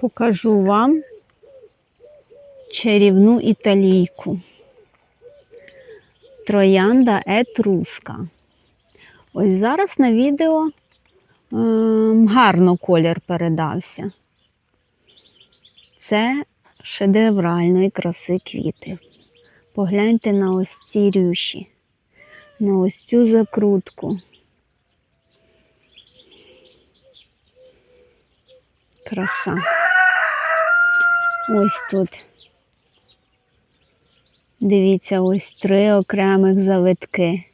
покажу вам чарівну італійку. Троянда етруска. Ось зараз на відео ем, гарно колір передався. Це шедевральної краси квіти. Погляньте на ось ці рюші, на ось цю закрутку. Краса. Ось тут. Дивіться, ось три окремих завитки.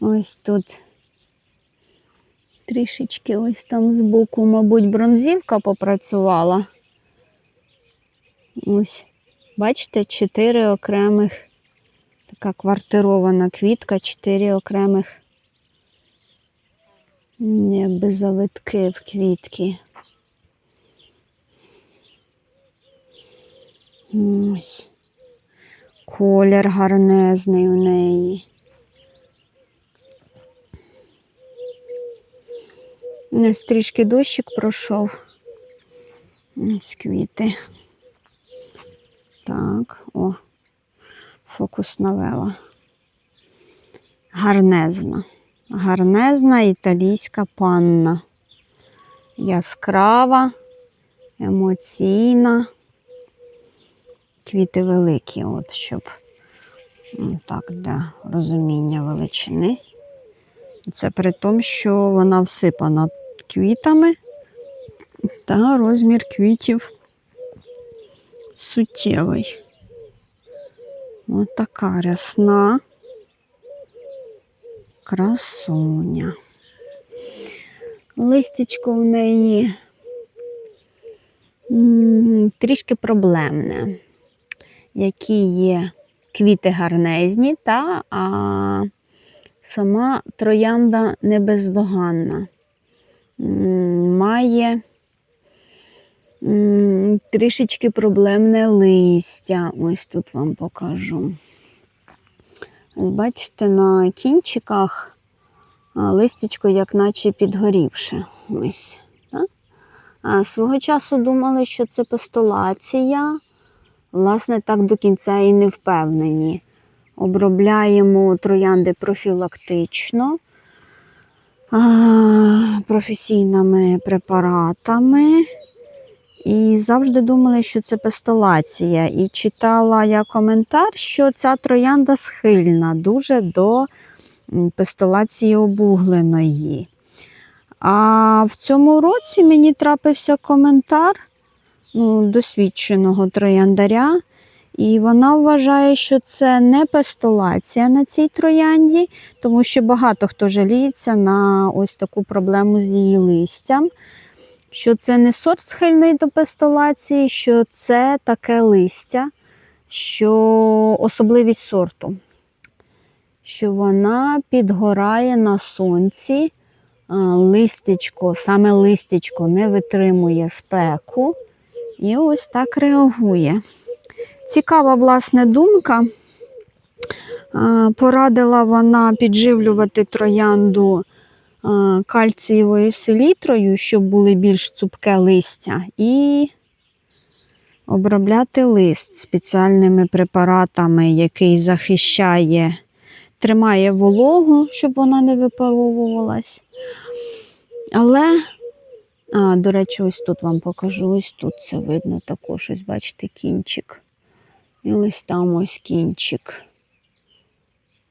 Ось тут трішечки ось там збоку, мабуть, бронзівка попрацювала. Ось, бачите, чотири окремих, така квартирована квітка, чотири окремих, якби завитки в квітки. Ось. Колір гарнезний у неї. Ось трішки дощик пройшов. Ось квіти. Так, о, фокус навела. Гарнезна. Гарнезна італійська панна. Яскрава, емоційна. Квіти великі, от, щоб ну, так, для розуміння величини. Це при тому, що вона всипана квітами, та розмір квітів суттєвий. Ось така рясна красуня. Листячко в неї трішки проблемне, які є квіти гарнезні, та а, сама троянда не бездоганна. М, Має трішечки проблемне листя. Ось тут вам покажу. Бачите, на кінчиках а, листячко як наче підгорівше. Ось. Так? А свого часу думали, що це пестолація. Власне, так до кінця і не впевнені. Обробляємо троянди профілактично, професійними препаратами. І завжди думали, що це пестолація. І читала я коментар, що ця троянда схильна дуже до пестолації обугленої. А в цьому році мені трапився коментар ну, досвідченого трояндаря, і вона вважає, що це не пестолація на цій троянді, тому що багато хто жаліється на ось таку проблему з її листям. Що це не сорт схильний до пестолації, що це таке листя, що особливість сорту, що вона підгорає на сонці, листячко, саме листячко не витримує спеку і ось так реагує. Цікава власне думка. Порадила вона підживлювати троянду кальцієвою селітрою, щоб були більш цупке листя, і обробляти лист спеціальними препаратами, який захищає, тримає вологу, щоб вона не випаровувалась. Але, а, до речі, ось тут вам покажу, ось тут це видно також, ось бачите, кінчик. І ось там ось кінчик.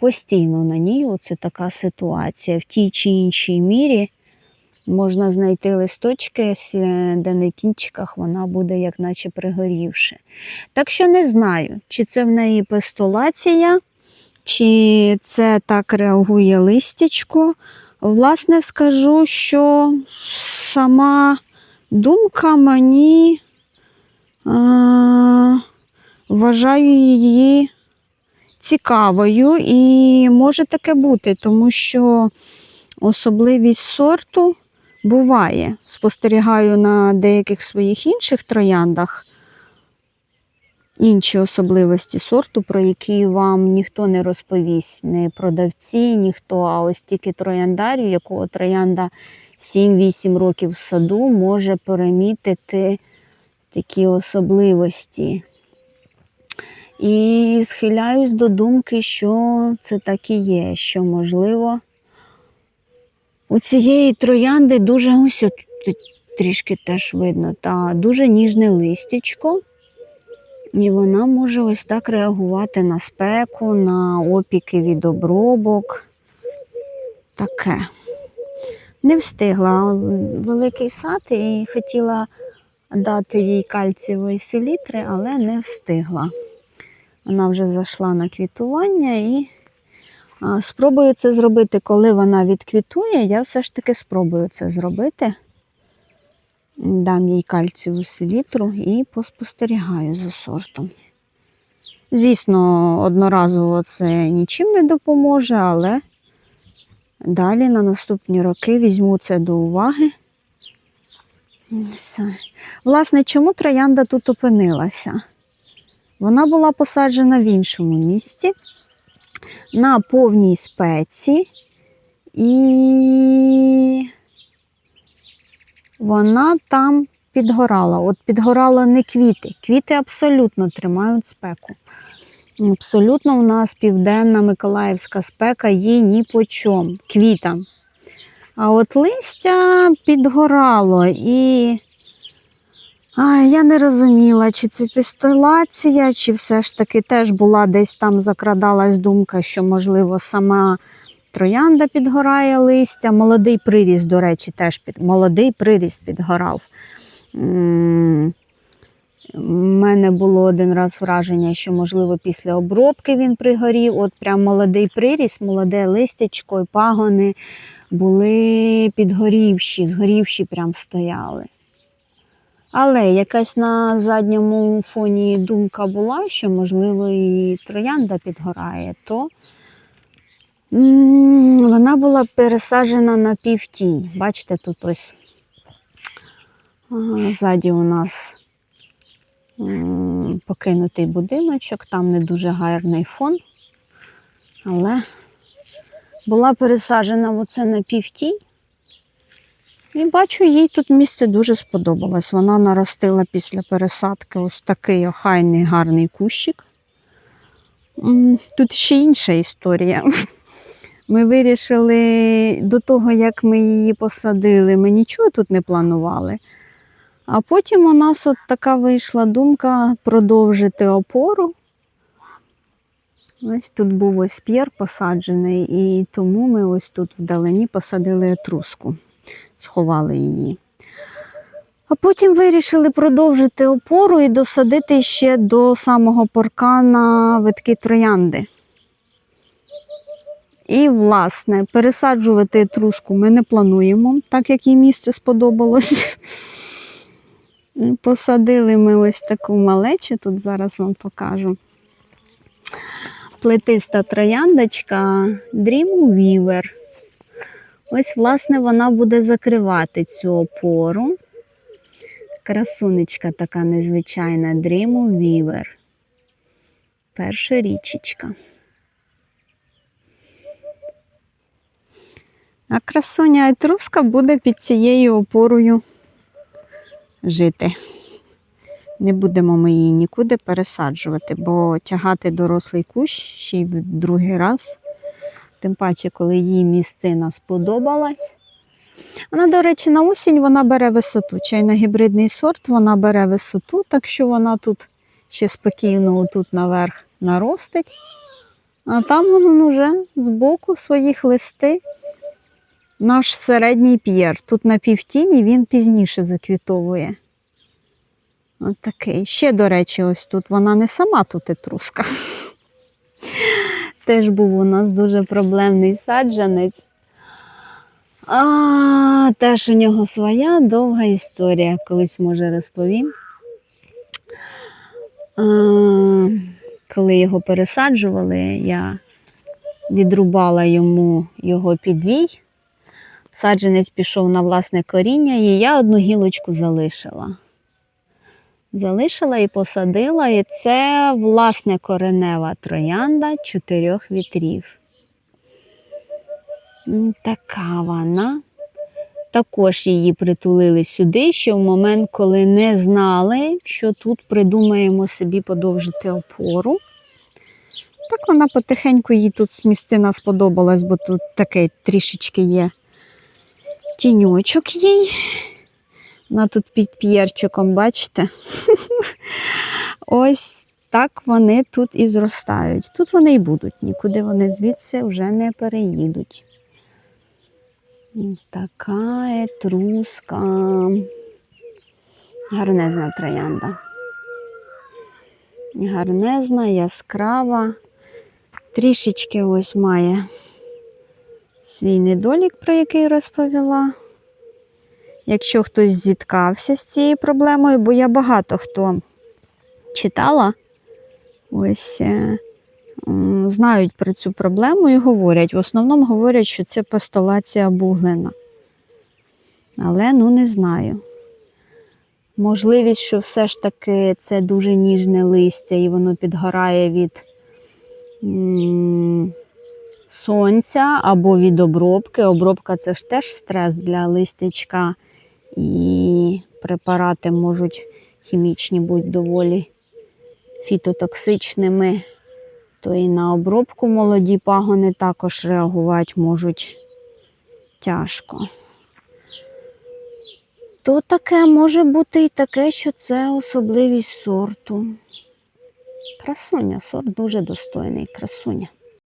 Постійно на ній оце така ситуація. В тій чи іншій мірі можна знайти листочки, е, де на кінчиках вона буде як наче пригорівши. Так що не знаю, чи це в неї пестолація, чи це так реагує листячко. Власне, скажу, що сама думка мені вважаю її цікавою і може таке бути, тому що особливість сорту буває. Спостерігаю на деяких своїх інших трояндах, інші особливості сорту, про які вам ніхто не розповість, не продавці, ніхто, а ось тільки трояндарів, якого троянда 7-8 років в саду може перемітити такі особливості. І схиляюсь до думки, що це так і є, що можливо. У цієї троянди дуже ось тут трішки теж видно, та дуже ніжне листячко. І вона може ось так реагувати на спеку, на опіки від обробок. Таке. Не встигла великий сад і хотіла дати їй кальцієвої селітри, але не встигла. Вона вже зайшла на квітування і спробую це зробити, коли вона відквітує. Я все ж таки спробую це зробити. Дам їй кальцієву селітру і поспостерігаю за сортом. Звісно, одноразово це нічим не допоможе, але далі на наступні роки візьму це до уваги. Власне, чому троянда тут опинилася? Вона була посаджена в іншому місці на повній спеці, і вона там підгорала. От підгорала не квіти. Квіти абсолютно тримають спеку. Абсолютно у нас південна Миколаївська спека є ні по чому, квітам. А от листя підгорало і а, я не розуміла, чи це пістолація, чи все ж таки теж була десь там закрадалась думка, що, можливо, сама троянда підгорає листя. Молодий приріст, до речі, теж під молодий приріст підгорав. У мене було один раз враження, що, можливо, після обробки він пригорів. От прям молодий приріст, молоде листячко і пагони були підгорівші, згорівші прям стояли. Але якась на задньому фоні думка була, що, можливо, і троянда підгорає, то вона була пересаджена на півтінь. Бачите, тут ось ззаді у нас покинутий будиночок, там не дуже гарний фон, але була пересаджена оце на півтінь. І бачу, їй тут місце дуже сподобалось. Вона наростила після пересадки ось такий охайний гарний кущик. Тут ще інша історія. Ми вирішили до того, як ми її посадили, ми нічого тут не планували. А потім у нас от така вийшла думка продовжити опору. Ось тут був ось п'єр посаджений, і тому ми ось тут вдалині посадили етруску сховали її. А потім вирішили продовжити опору і досадити ще до самого паркана витки троянди. І, власне, пересаджувати труску ми не плануємо, так як їй місце сподобалось. Посадили ми ось таку малечу, тут зараз вам покажу. Плетиста трояндочка Dream Weaver. Ось, власне, вона буде закривати цю опору. Красунечка така незвичайна Dream Weaver. Перша річечка. А красуня етруска буде під цією опорою жити. Не будемо ми її нікуди пересаджувати, бо тягати дорослий кущ ще й в другий раз тим паче, коли їй місцина сподобалась. Вона, до речі, на осінь вона бере висоту. Чайно-гібридний сорт вона бере висоту, так що вона тут ще спокійно тут наверх наростить. А там воно вже збоку своїх листи. Наш середній п'єр. Тут на півтіні він пізніше заквітовує. От такий. Ще, до речі, ось тут вона не сама тут етруска. Теж був у нас дуже проблемний саджанець. А, теж у нього своя довга історія, колись може розповім. А, коли його пересаджували, я відрубала йому його підвій. Саджанець пішов на власне коріння, і я одну гілочку залишила. Залишила і посадила, і це власне коренева троянда чотирьох вітрів. Така вона. Також її притулили сюди, ще в момент, коли не знали, що тут придумаємо собі подовжити опору. Так вона потихеньку їй тут місцина сподобалась, бо тут такий трішечки є тіньочок їй. Вона тут під п'єрчиком, бачите? Ось так вони тут і зростають. Тут вони і будуть, нікуди вони звідси вже не переїдуть. Така етруска. Гарнезна троянда. Гарнезна, яскрава. Трішечки ось має свій недолік, про який розповіла. Якщо хтось зіткався з цією проблемою, бо я багато хто читала, ось е, знають про цю проблему і говорять. В основному говорять, що це пастолація буглена. Але ну не знаю. Можливість, що все ж таки це дуже ніжне листя і воно підгорає від сонця або від обробки. Обробка це ж теж стрес для листячка, і препарати можуть хімічні бути доволі фітотоксичними, то і на обробку молоді пагони також реагувати можуть тяжко. То таке може бути і таке, що це особливість сорту. Красуня, сорт дуже достойний, красуня.